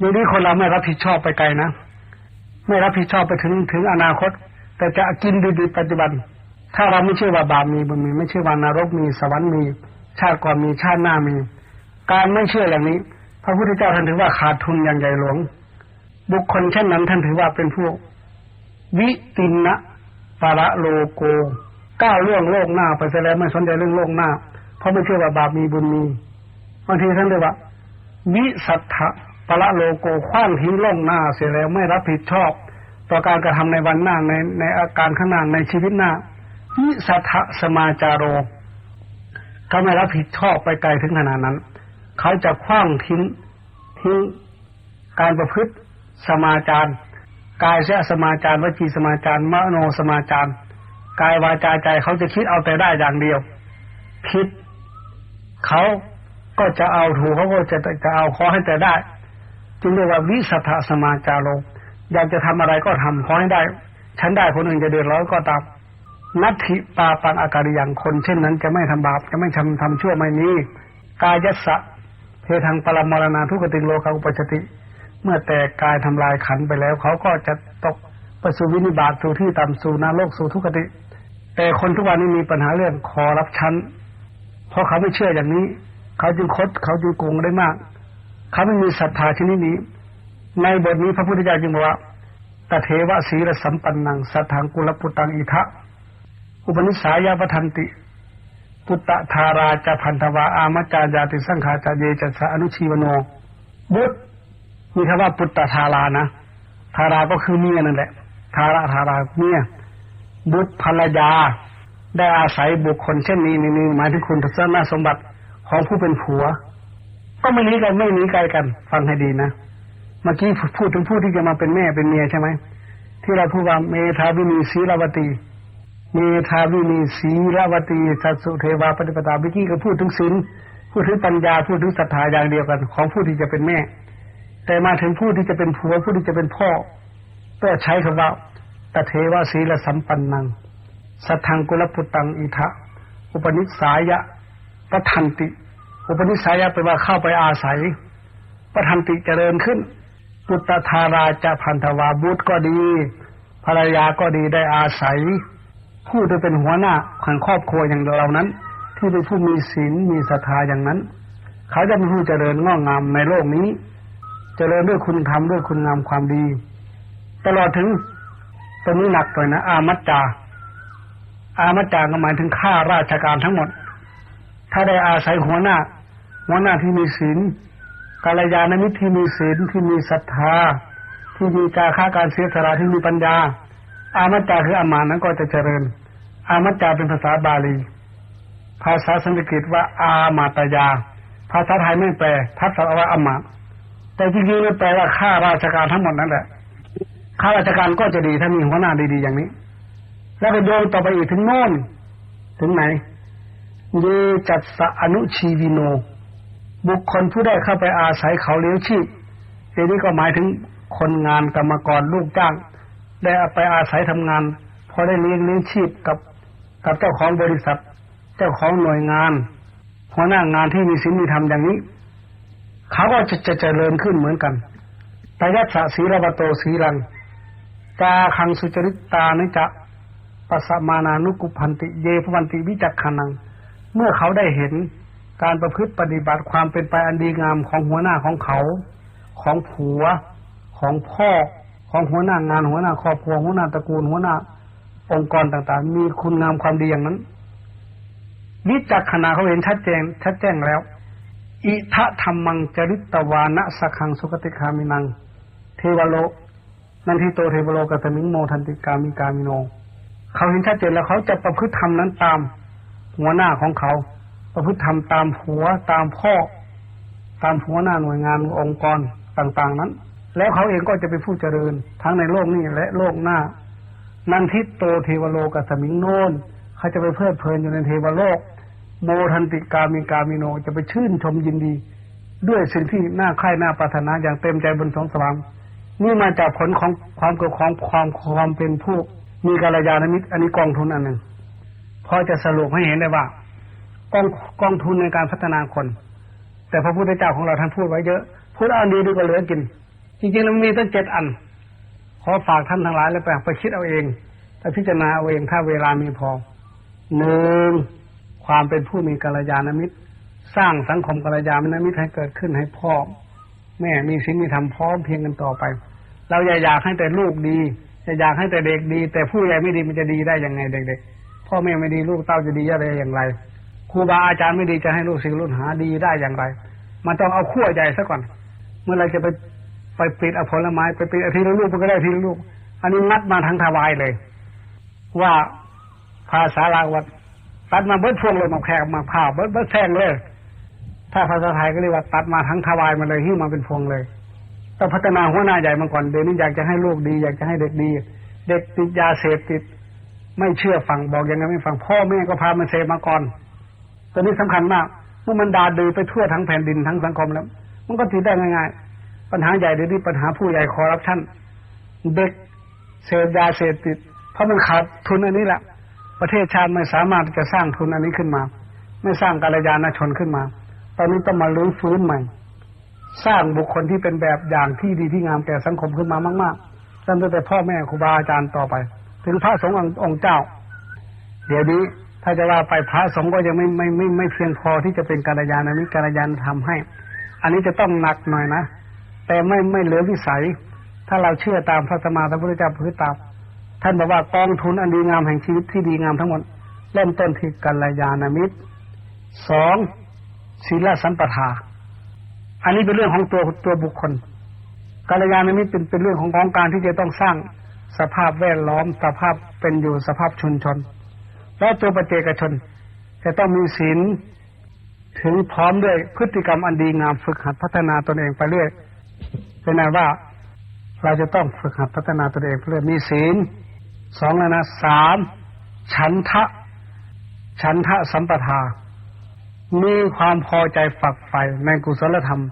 เดี๋ยวนี้คนเราไม่รับผิดชอบไปไกลนะไม่รับผิดชอบไปถึงถึงอนาคต แต่จะกินดีๆปัจจุบัน ถ้าเราไม่เชื่อว่าบาปมีบุญมีไม่เชื่อว่านรกมีสวรรค์มี ชาติก่อนมีชาติหน้ามี การไม่เชื่ออย่างนี้ พระพุทธเจ้าท่านถือว่าขาดทุนอย่างใหญ่หลวง บุคคลเช่นนั้นท่านถือว่าเป็นพวกวิตินนะปะระโลโกก้าวล่วงโลกหน้าไปซะแล้วไม่สนใจเรื่องโลกหน้า เพราะไม่เชื่อว่าบาปมีบุญมีบางทีท่านเรียกว่า วิสัทธะ ปละโลโกคว้างทิ้งโลกหน้าเสียแล้วไม่รับผิดชอบ ต่อการกระทำในวันหน้าในในอาการข้างหน้าในชีวิตหน้าวิสัทธะสมาจารโรเขาไม่รับผิดชอบไปไกลถึงขนาดนั้น เขาจะคว้างทิ้งทิ้งการประพฤติสมาจารกายเสียสมาจารวจีสมาจารมโนสมาจารกายวาจาใจเขาจะคิดเอาแต่ได้อย่างเดียว คิดเขาก็จะเอาถูกเขาก็จะจะเอาขอให้แต่ได้ จึงเรียกว่าวิสัทธสมาจารโรอยากจะทำอะไรก็ทำขอให้ได้ ฉันได้คนอื่นจะเดือดร้อนก็ตามนัตถิปาปังอาการอย่างคนเช่นนั้นจะไม่ทำบาปจะไม่ทำทำชั่วไม่นี้กายยัสสะเพทังปรมรณาทุกติโลกาอุปชติ เมื่อแต่กายทำลายขันไปแล้ว เขาก็จะตกประสู่วินิบาตสู่ที่ต่ำสู่นรกสู่ทุกขติ แต่คนทุกวันนี้มีปัญหาเรื่องคอรับชั้น เพราะเขาไม่เชื่ออย่างนี้ เขาจึงคดเขาจึงโกงได้มาก เขาไม่มีศรัทธาชนิดนี้ ในบทนี้พระพุทธเจ้าจึงบอกว่าตเทวะศีลสัมปันนังสัทธังกุลปุตังอิทะอุปนิสายาปทันติ ปุตตะธาราจะพันธวา อามจารยาติสังขาจาเยจัสอนุชีวโน บุตรมีคำว่าปุตตะธารานะธาราก็คือเมียนั่นแหละธาระธาราเมียบุตรภรรยา ได้อาศัยบุคคลเช่นนี้นี่หมายถึงคุณทัศนสมบัติของผู้เป็นผัว ก็ไม่หนีกันไม่หนีไกลกัน ฟังให้ดีนะเมื่อกี้พูดถึงผู้ที่จะมาเป็นแม่เป็นเมียใช่ไหมที่เราพูดว่าเมธาวินีศีลาวตีเมธาวินีศีลาวตีสัตสุเทวาปฏิปตาเมื่อกี้ก็พูดถึงศีลพูดถึงปัญญาพูดถึงศรัทธาอย่างเดียวกัน ของผู้ที่จะเป็นแม่ แต่มาถึงผู้ที่จะเป็นผัวผู้ที่จะเป็นพ่อก็ใช้คำว่าตเทวะศีลสัมปันนังสัทธังกุลปุตตังอิทะอุปนิสายะปทันติ อุปนิสัยแปลว่าเข้าไปอาศัยปทันติเจริญขึ้นปุตตธาราจะพันธวาบุตรก็ดี ภรรยาก็ดีได้อาศัย ผู้ที่เป็นหัวหน้าของครอบครัวอย่างเรานั้น ที่เป็นผู้มีศีลมีศรัทธาอย่างนั้น เขาจะเป็นผู้เจริญงอกงามในโลกนี้ เจริญด้วยคุณธรรมด้วยคุณงามความดี ตลอดถึงตรงนี้หนักหน่อยนะ อามัจจาอามัจจาก็หมายถึงข้าราชการทั้งหมด ถ้าได้อาศัยหัวหน้า หัวหน้าที่มีศีลกาลยานมิตรที่มีศีลที่มีศรัทธา ที่มีการค้าการเสียสละที่มีปัญญา อามัจจาคืออามานั้นก็จะเจริญ อามัจจาเป็นภาษาบาลี ภาษาสันสกฤตว่าอามาตยา ภาษาไทยไม่แปลทับศัพท์ว่าอามาแต่จริงๆมันแปลว่าข้าราชการทั้งหมดนั่นแหละข้าราชการก็จะดีถ้ามีหัวหน้าดีๆอย่างนี้ แล้วก็โยงต่อไปอีกถึงโน่นถึงไหน เยจัตสะอนุชีวิโน บุคคลผู้ได้เข้าไปอาศัยเขาเลี้ยงชีพทีนี้ก็หมายถึงคนงานกรรมกรลูกจ้าง ได้ไปอาศัยทำงานพอได้เลี้ยงเลี้ยงชีพกับกับเจ้าของบริษัท เจ้าของหน่วยงานหัวหน้างานที่มีศีลมีธรรมอย่างนี้ เขาก็จะจะเจริญขึ้นเหมือนกันตยัสสะศีลวโตศีลังจาคังสุจริตตานิจะปัสมานานุกุพันติ เยพวันติวิจักขนัง เมื่อเขาได้เห็นการประพฤติปฏิบัติความเป็นไปอันดีงามของหัวหน้าของเขา ของผัว ของพ่อ ของหัวหน้างานหัวหน้าครอบครัวหัวหน้าตระกูลหัวหน้า องค์กรต่างๆ มีคุณงามความดีอย่างนั้นวิจักขณะเขาเห็นชัดเจนชัดแจ้งแล้ว อิทะธรรมังจริตวานะสักขังสุกติคามินัง เทวโลนันทิโตเทวโลกัตมิงโมทันติกามิกามิโน เขาเห็นชัดเจนแล้วเขาจะประพฤติธรรมนั้นตาม หัวหน้าของเขา ประพฤติธรรมตามหัวตามพ่อ ตามหัวหน้าหน่วยงานองค์กรต่างๆนั้น แล้วเขาเองก็จะเป็นผู้เจริญ ทั้งในโลกนี้และโลกหน้า นันทิโตเทวโลกัสมิงโนนเขาจะไปเพลิดเพลินอยู่ในเทวโลก โมทันติกามิกามิโนจะไปชื่นชมยินดี ด้วยสิ่งที่น่าใคร่น่าปรารถนาอย่างเต็มใจบนสองสวรรค์นี่มาจากผลของความเกิดของความความเป็นผู้มีกัลยาณมิตรอันนี้กองทุนอันหนึ่ง พอจะสรุปให้เห็นได้ว่ากองกองทุนในการพัฒนาคน แต่พระพุทธเจ้าของเราท่านพูดไว้เยอะพูดเอันดีดีกว่าเหลือกิน จริงๆแล้วมันมีตั้งเจ็ดอัน ขอฝากท่านทั้งหลายเลยไปไปคิดเอาเองไปพิจารณาเอาเองถ้าเวลามีพอหนึ่งความเป็นผู้มีกัลยาณมิตร สร้างสังคมกัลยาณมิตรให้เกิดขึ้นให้พ่อแม่มีศีลมีธรรมพร้อมเพียงกันต่อไป เราอย่าอยากให้แต่ลูกดีอย่าอยากให้แต่เด็กดี แต่ผู้ใหญ่ไม่ดีมันจะดีได้ยังไงเด็กๆ พ่อแม่ไม่ดีลูกเต้าจะดีอะไรอย่างไรครูบาอาจารย์ไม่ดีจะให้ลูกศิษย์ลูกหาดีได้อย่างไร มันต้องเอาขั้วใหญ่ซะก่อน เมื่อไรจะไปไปปิดเอาผลไม้ไปปิดอาทีละลูกมันก็ได้ทีละลูก อันนี้นัดมาทั้งทวายเลย ว่าภาษาลาวตัดมาเบิดพวงเลยมาแพงมาผ่าเบิดเบิดแทงเลย ถ้าภาษาไทยก็เรียกว่าตัดมาทั้งทวายมาเลยหิ้วมาเป็นพวงเลยต้องพัฒนาหัวหน้าใหญ่มาก่อนเดี๋ยวนี้อยากจะให้ลูกดี อยากจะให้เด็กดี เด็กติดยาเสพติด ไม่เชื่อฟังบอกยังไงไม่ฟังพ่อแม่ก็พามันเสพมาก่อนตัวนี้สำคัญมากเมื่อมันดาดือไปทั่วทั้งแผ่นดินทั้งสังคมแล้ว มันก็ติดได้ง่ายๆปัญหาใหญ่เดี๋ยวนี้ปัญหาผู้ใหญ่คอร์รัปชันเด็กเสพยาเสพติด เพราะมันขาดทุนอันนี้แหละประเทศชาติไม่สามารถจะสร้างทุนอันนี้ขึ้นมา ไม่สร้างกัลยาณชนขึ้นมา ตอนนี้ต้องมาลื้อฟื้นใหม่ สร้างบุคคลที่เป็นแบบอย่างที่ดีที่งามแก่สังคมขึ้นมามากๆตั้งแต่พ่อแม่ครูบาอาจารย์ต่อไป ถึงพระสงฆ์องค์เจ้า เดี๋ยวนี้ถ้าจะว่าไปพระสงฆ์ก็ยังไม่ไม่ไม่ไม่เพียงพอที่จะเป็นกัลยาณมิตรกัลยาณธรรมให้ อันนี้จะต้องหนักหน่อยนะ แต่ไม่ไม่เหลือวิสัย ถ้าเราเชื่อตามพระสมมาพระพุทธเจ้าพื้นตามท่านบอกว่ากองทุนอันดีงามแห่งชีวิตที่ดีงามทั้งหมดเริ่มต้นที่กัลยาณมิตรสองศีลสัมปทา อันนี้เป็นเรื่องของตัวตัวบุคคลกัลยาณมิตรเป็นเป็นเรื่องของของการที่จะต้องสร้าง สภาพแวดล้อมสภาพเป็นอยู่สภาพชุมชน แล้วตัวประเจกชน จะต้องมีศีลถึงพร้อมด้วยพฤติกรรมอันดีงามฝึกหัดพัฒนาตนเองไปเรื่อยเป็นนั้นว่าเราจะต้องฝึกหัดพัฒนาตนเองเพื่อมีศีลสองแล้วนะสามฉันทะ ฉันทะสัมปทา มีความพอใจฝักใฝ่ในกุศลธรรม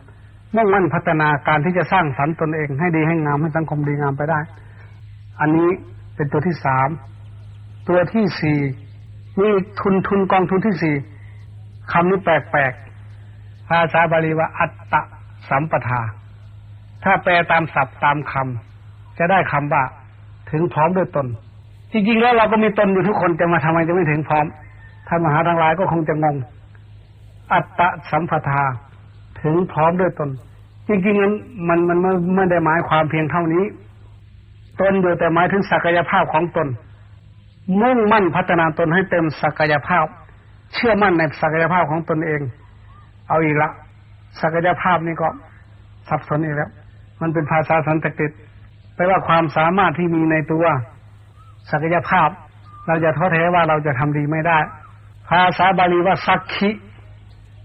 มุ่งมั่นพัฒนาการที่จะสร้างสรรค์ตนเองให้ดีให้งามให้สังคมดีงามไปได้ อันนี้เป็นตัวที่สามตัวที่สี่นี่ทุนทุนกองทุนที่สี่คำนี้แปลกๆภาษาบาลีว่า อัตตะสัมปทา ถ้าแปลตามศัพท์ตามคำจะได้คำว่า ถึงพร้อมด้วยตน จริงๆแล้วเราก็มีตนอยู่ทุกคนจะมาทำไมจะไม่ถึงพร้อมท่านมหาทั้งหลายก็คงจะงง อัตตะสัมปทา ถึงพร้อมด้วยตน จริงๆนั้นมันมันไม่ไม่ได้หมายความเพียงเท่านี้ ตนอยู่แต่หมายถึงศักยภาพของตน มุ่งมั่นพัฒนาตนให้เต็มศักยภาพ เชื่อมั่นในศักยภาพของตนเอง เอาอีกละศักยภาพนี่ก็สับสนอีกแล้ว มันเป็นภาษาสันสกฤตแปลว่าความสามารถที่มีในตัว ศักยภาพ เราจะท้อแท้ว่าเราจะทำดีไม่ได้ ภาษาบาลีว่าสักขิ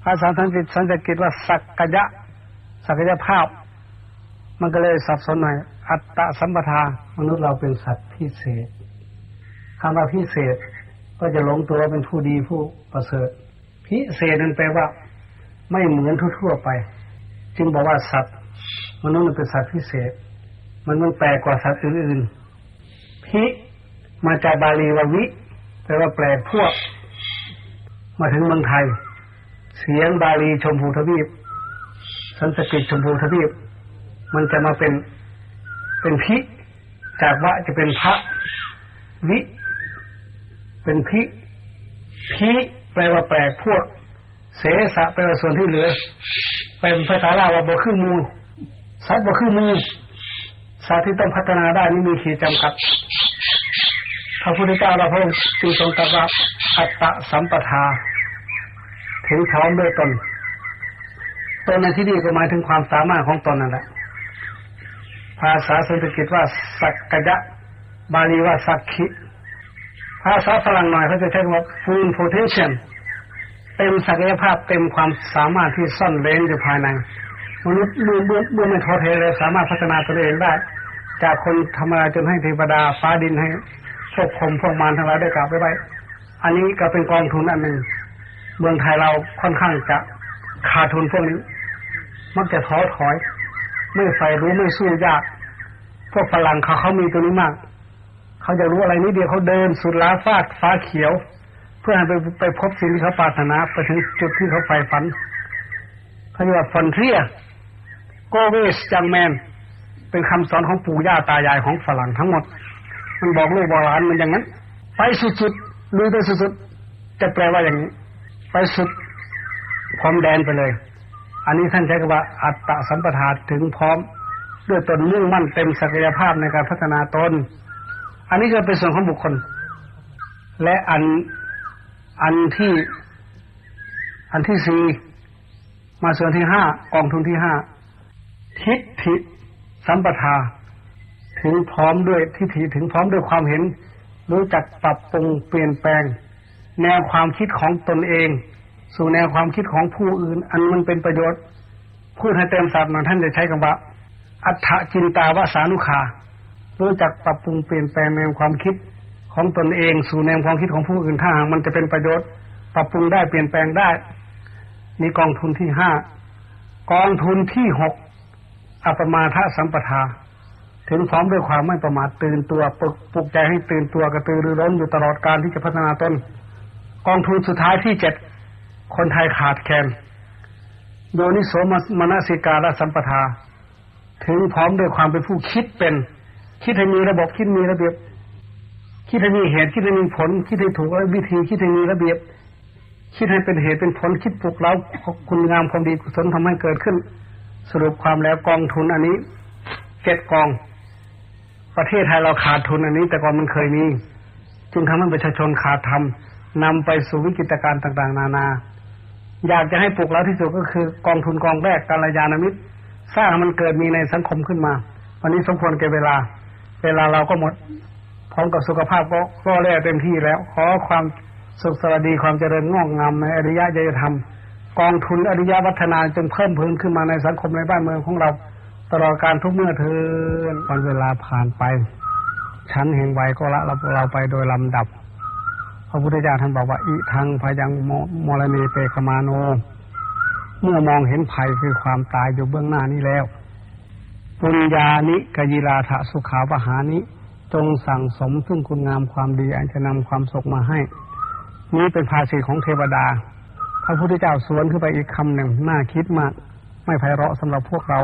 ภาษาสันสกฤตสันสกฤตว่าสักกยะศักยภาพ มันก็เลยสับสนหน่อยอัตตะสัมปทามนุษย์เราเป็นสัตว์พิเศษคำว่าพิเศษก็จะหลงตัวเป็นผู้ดีผู้ประเสริฐ พิเศษนั้นแปลว่า ไม่เหมือนทั่วๆไป จึงบอกว่าสัตว์มนุษย์เป็นสัตว์พิเศษ มันมันแปลกกว่าสัตว์อื่นๆพิมาจากบาลีว่าวิแปลว่าแปลกพวก มาถึงเมืองไทย เสียงบาลีชมพูทวีป สันสกฤตชมพูทวีป มันจะมาเป็นเป็นพิจากวะจะเป็นพระวิ เป็นพิพิแปลว่าแปลกพวก เสสะแปลว่าส่วนที่เหลือ เป็นภาษาลาวว่าบ่คือมูสัตว์บ่คือมูสัตว์ที่ต้องพัฒนาได้นี่มีขีดจำกัดพระพุทธเจ้าเราพระองค์จึงทรงตรัสว่าอัตตะสัมปทาถึงพร้อมด้วยตนตนในที่นี้ก็หมายถึงความสามารถของตนนั่นแหละ ภาษาสันสกฤตว่าสักกยะ บาลีว่าสักขิภาษาฝรั่งหน่อยเขาจะใช้คำว่า full potential เต็มศักยภาพเต็มความสามารถที่ซ่อนเร้นอยู่ภายในมนุษย์เมื่อเมื่อเมื่อไม่ท้อแท้เลยสามารถพัฒนาตัวเองได้ จากคนธรรมดาจนให้เทวดาฟ้าดินให้พวกพรหมพวกมารทั้งหลายได้กลับไปไว้อันนี้ก็เป็นกองทุนอันหนึ่งเมืองไทยเราค่อนข้างจะขาดทุนพวกนี้ มักจะท้อถอย ไม่ใฝ่รู้ไม่สู้ยาก พวกฝรั่งเขาเขามีตัวนี้มาก เขาจะรู้อะไรนิดเดียวเขาเดินสุดล้าฟาดฟ้าเขียว เพื่อให้ไปไปพบสิ่งที่เขาปรารถนาไปถึงจุดที่เขาใฝ่ฝันเขาเรียกว่าฟอนเทียโกเวสจังแมนเป็นคำสอนของปู่ย่าตายายของฝรั่งทั้งหมด มันบอกลูกบอกหลานมันอย่างนั้น ไปสุดๆดูไปสุดๆจะแปลว่าอย่างนี้ ไปสุดพร้อมแดนไปเลย อันนี้ท่านใช้คำว่า อัตตะสัมปทาถึงพร้อม ด้วยตนมุ่งมั่นเต็มศักยภาพในการพัฒนาตน อันนี้ก็เป็นส่วนของบุคคล และอันอันที่ อันที่สี่มาส่วนที่ห้ากองทุนที่ห้าทิฏฐิสัมปทา ถึงพร้อมด้วยทิฏฐิถึงพร้อมด้วยความเห็น รู้จักปรับปรุงเปลี่ยนแปลง แนวความคิดของตนเอง สู่แนวความคิดของผู้อื่น อันมันเป็นประโยชน์ พูดให้เต็มศัพท์หน่อยท่านจะใช้คำว่าอัฏฐจินตาวสานุขารู้จักปรับปรุงเปลี่ยนแปลงแนวความคิดของตนเอง สู่แนวความคิดของผู้อื่นถ้าหากมันจะเป็นประโยชน์ ปรับปรุงได้เปลี่ยนแปลงได้นี่กองทุนที่ห้ากองทุนที่หกอัปมาทสัมปทา ถึงพร้อมด้วยความไม่ประมาทตื่นตัวปลุกปลุกใจให้ตื่นตัวกระตือรือร้นอยู่ตลอดการที่จะพัฒนาตน กองทุนสุดท้ายที่เจ็ด คนไทยขาดแคลนโดนิโสมนสิการสัมปทา ถึงพร้อมด้วยความเป็นผู้คิดเป็น คิดให้มีระบบคิดมีระเบียบ คิดให้มีเหตุคิดให้มีผล คิดให้ถูกวิธีคิดให้มีระเบียบ คิดให้เป็นเหตุเป็นผลคิดปลุกเร้าคุณงามความดีกุศลทำให้เกิดขึ้น สรุปความแล้วกองทุนอันนี้เจ็ดกอง ประเทศไทยเราขาดทุนอันนี้ แต่ก่อนมันเคยมี จึงทำให้ประชาชนขาดทำนำไปสู่วิกฤตการณ์ต่าง ๆ นานา อยากจะให้ปลุกเร้าที่สุดก็คือ กองทุนกองแรกการยานามิตร สร้างมันเกิดมีในสังคมขึ้นมา วันนี้สมควรแก่เวลา เวลาเราก็หมด พร้อมกับสุขภาพก็ก็แล่เต็มที่แล้ว ขอความสุขสวัสดีความเจริญงอกงามในอริยะยธรรม กองทุนอริยวัฒนาจงเพิ่มพูนขึ้นมาในสังคมในบ้านเมืองของเรา ตลอดการทุกเมื่อเทินวันเวลาผ่านไป ชั้นแห่งวัยก็ละเราไปโดยลำดับ ระพุทธเจ้าท่านบอกว่าอิทังพยังโมโมรณีเปกมาโน เมื่อมองเห็นภัยคือความตายอยู่เบื้องหน้านี้แล้วปุญญานิกยิราธสุขาวหานิจงสั่งสมซึ่งคุณงามความดีอันจะนำความสุขมาให้ นี้เป็นภาษีของเทวดา พระพุทธเจ้าสวนขึ้นไปอีกคำหนึ่งน่าคิดมาก ไม่ไพเราะสำหรับพวกเรา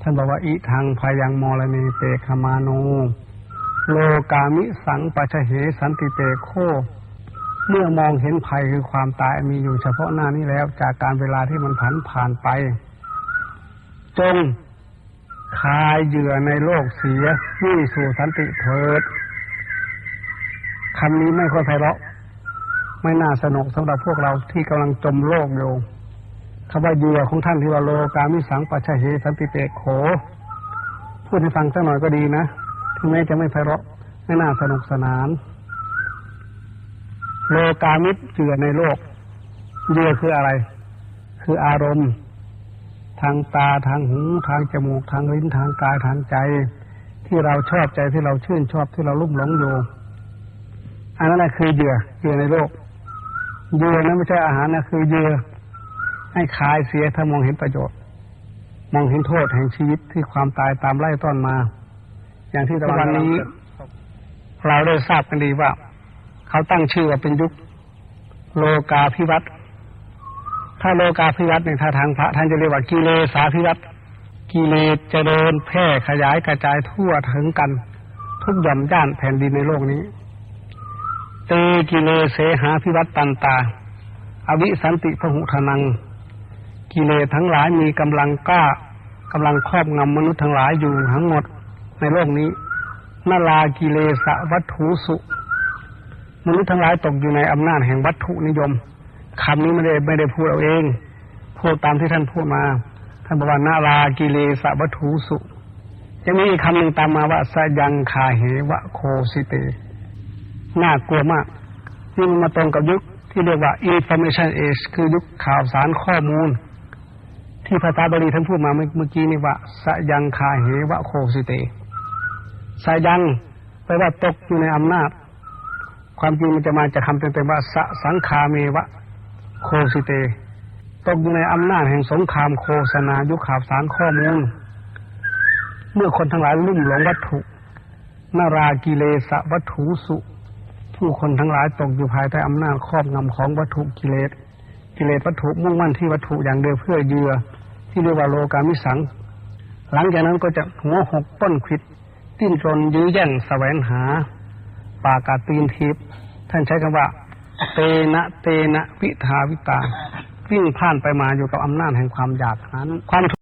ท่านบอกว่าอิทังพยังมรณีเปกมาโน โลกามิสังปัชเหสันติเตโค เมื่อมองเห็นภัยคือความตายมีอยู่เฉพาะหน้านี้แล้ว จากการเวลาที่มันผันผ่านไป จงคายเหยื่อในโลกเสียวิ่สู่สันติเถิดคำนี้ไม่ค่อยไพเราะ ไม่น่าสนุกสำหรับพวกเราที่กำลังจมโลกอยู่คำว่าเหยื่อของท่านที่ว่าโลกามิสังปัชชเหสันติเตโข พูดให้ฟังสักหน่อยก็ดีนะถึงแม้จะไม่ไพเราะไม่น่าสนุกสนาน โลกามิตรเหยื่อในโลกเหยื่อคืออะไร คืออารมณ์ ทางตาทางหูทางจมูกทางลิ้นทางกายทางใจ ที่เราชอบใจที่เราชื่นชอบที่เราลุ่มหลงอยู่อันนั้นแหละคือเยื่อเยื่อในโลกเยื่อนั้นไม่ใช่อาหารนะคือเยื่อให้คลายเสียถ้ามองเห็นประโยชน์ มองเห็นโทษแห่งชีวิตที่ความตายตามไล่ต้อนมา อย่างที่ตะวันนี้ เราได้ทราบกันดีว่า เขาตั้งชื่อว่าเป็นยุคโลกาภิวัตน์ถ้าโลกาภิวัตน์เนี่ยถ้าทางพระท่านจะเรียกว่ากิเลสาภิวัตน์กิเลสเจริญแพร่ขยายกระจายทั่วถึงกัน ทุกย่อมย่านแผ่นดินในโลกนี้เตกิเลเสหาภิวัตตันตา อวิสันติพหุทนัง กิเลสทั้งหลายมีกำลังกล้ากำลังครอบงำมนุษย์ทั้งหลายอยู่ทั้งหมดในโลกนี้นาลากิเลสวัตถุสุ มนุษย์ทั้งหลายตกอยู่ในอำนาจแห่งวัตถุนิยมคำนี้ไม่ได้ไม่ได้พูดเอาเองพูดตามที่ท่านพูดมา ท่านบอกว่านาลากิเลสวัตถุสุยังมีอีกคำหนึ่งตามมาว่าสยังคาเหวะโคสิเตน่ากลัวมากนี่มันมาตรงกับยุคที่เรียกว่า information age คือยุคข่าวสารข้อมูล ที่พระตาบาลีท่านพูดมาเมื่อกี้นี่ว่าสยังคาเหวะโคสิเตสายังแปลว่าตกอยู่ในอำนาจ ความจริงมันจะมาจากคำเต็มๆว่าสสังคาเมวะ โคสิเต ตกอยู่ในอำนาจแห่งสงครามโฆษณายุคข่าวสารข้อมูล เมื่อคนทั้งหลายลุ่มหลงวัตถุนารากิเลสวัตถุสุ ผู้คนทั้งหลายตกอยู่ภายใต้อำนาจครอบงำของวัตถุกิเลส กิเลสวัตถุมุ่งมั่นที่วัตถุอย่างเดียวเพื่อเยื่อที่เรียกว่าโลกามิสัง หลังจากนั้นก็จะหัวหกป้นควิดดิ้นรนยื้อแย่งแสวงหา ปากาตีนทิพย์ท่านใช้คำว่า เตนะเตนะวิทาวิตาวิ่งผ่านไปมาอยู่กับอำนาจแห่งความอยากนั้นความ